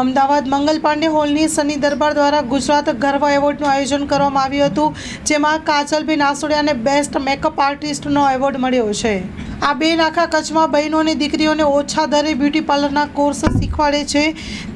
અમદાવાદ મંગલ પાંડે હોલની સની દરબાર દ્વારા ગુજરાત ગર્વ એવોર્ડનું આયોજન કરવામાં આવ્યું હતું, જેમાં કાજલબેન આસોડિયાને બેસ્ટ મેકઅપ આર્ટિસ્ટનો એવોર્ડ મળ્યો છે. આ બે આખા કચ્છમાં બહેનો અને દીકરીઓને ઓછા દરે બ્યુટી પાર્લરના કોર્સ શીખવાડે છે.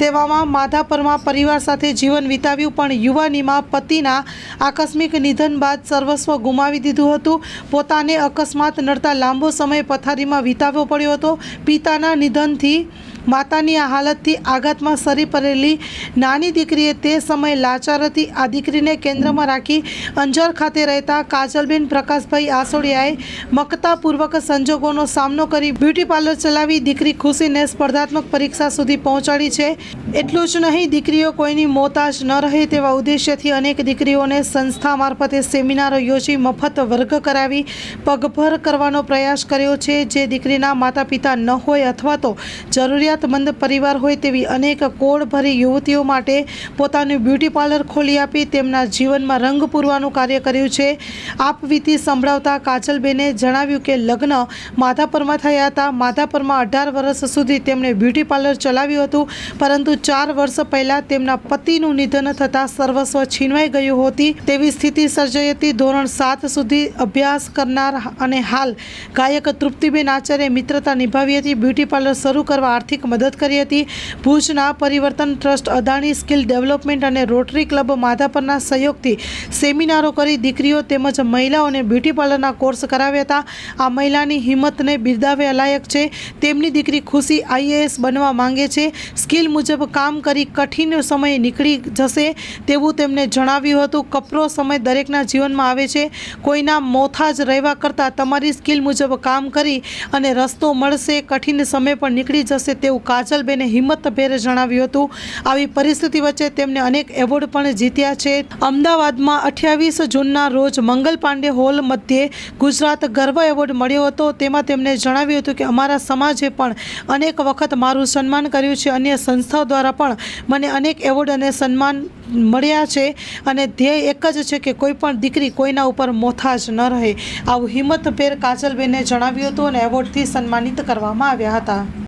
તેવામાં માધાપરમાં પરિવાર સાથે જીવન વિતાવ્યું, પણ યુવાનીમાં પતિના આકસ્મિક નિધન બાદ સર્વસ્વ ગુમાવી દીધું હતું. પોતાને અકસ્માત નડતા લાંબો સમય પથારીમાં વિતાવવો પડ્યો હતો. પિતાના નિધનથી માતાની આ હાલતથી આઘાતમાં સરી પડેલી નાની દીકરીએ તે સમયે લાચાર હતી આ દીકરીને કેન્દ્રમાં રાખી અંજાર ખાતે રહેતા કાજલબેન પ્રકાશભાઈ આસોડિયાએ મકતાપૂર્વક સંજોગોનો સામનો કરી બ્યુટી પાર્લર ચલાવી દીકરી ખુશીને સ્પર્ધાત્મક પરીક્ષા સુધી પહોંચાડી છે. એટલું જ નહીં, દીકરીઓ કોઈની મોતાજ ન રહે તેવા ઉદ્દેશ્યથી અનેક દીકરીઓને સંસ્થા મારફતે સેમિનારો યોજી મફત વર્ગ કરાવી પગભર કરવાનો પ્રયાસ કર્યો છે. જે દીકરીના માતા પિતા ન હોય અથવા તો જરૂરિયાતમંદ પરિવાર હોય તેવી અનેક કોડભરી યુવતીઓ માટે પોતાનું બ્યુટી પાર્લર ખોલી આપી તેમના જીવનમાં રંગ પૂરવાનું કાર્ય કર્યું છે. આપવીતી સંભળાવતા કાજલબેને જણાવ્યું કે લગ્ન માધાપરમાં થયા હતા. માધાપરમાં અઢાર વર્ષ સુધી તેમણે બ્યુટી પાર્લર ચલાવ્યું હતું, પરંતુ ચાર વર્ષ પહેલાં તેમના પતિનું નિધન થતાં સર્વસ્વ છીનવાઈ ગયું હતી તેવી સ્થિતિ સર્જાઈ હતી. ધોરણ સાત સુધી અભ્યાસ કરનાર અને હાલ ગાયક તૃપ્તિબેન આચાર્ય મિત્રતા નિભાવી હતી. બ્યુટી પાર્લર શરૂ કરવા આર્થિક મદદ કરી હતી. ભુજના Parivartan trust Adani skill development અને રોટરી ક્લબ માધાપરના સહયોગથી સેમિનારો કરી દીકરીઓ તેમજ મહિલાઓને બ્યુટી પાર્લરના કોર્સ કરાવ્યા હતા. આ મહિલાની હિંમતને બિરદાવ્યા લાયક છે. તેમની દીકરી ખુશી આઈએએસ બનવા માંગે છે. સ્કિલ મુજબ કામ કરી કઠિન સમયે નીકળી જશે તેવું તેમણે જણાવ્યું હતું. કપરો સમય દરેકના જીવનમાં આવે છે. કોઈના મોથા જ રહેવા કરતાં તમારી સ્કિલ મુજબ કામ કરી અને રસ્તો મળશે. કઠિન સમય પણ નીકળી જશે તેવું કાજલબેને હિંમતભેર જણાવ્યું હતું. આવી પરિસ્થિતિ વચ્ચે તેમને અનેક એવોર્ડ પણ જીત્યા છે. અમદાવાદમાં અઠ્યાવીસ જૂનના રોજ મંગલ પાંડે હોલ મધ્યે ગુજરાત ગર્વ એવોર્ડ મળ્યો હતો. તેમાં તેમણે જણાવ્યું હતું કે, અમારા સમાજે પણ અનેક વખત મારું સન્માન કર્યું છે અન્ય સંસ્થાઓ દ્વારા પણ મને અનેક એવોર્ડ અને સન્માન મળ્યા છે અને ધ્યેય એક જ છે કે કોઈ પણ દીકરી કોઈના ઉપર મોથાજ ન રહે. આવું હિંમતભેર કાજલબેને જણાવ્યું હતું અને એવોર્ડથી સન્માનિત કરવામાં આવ્યા હતા.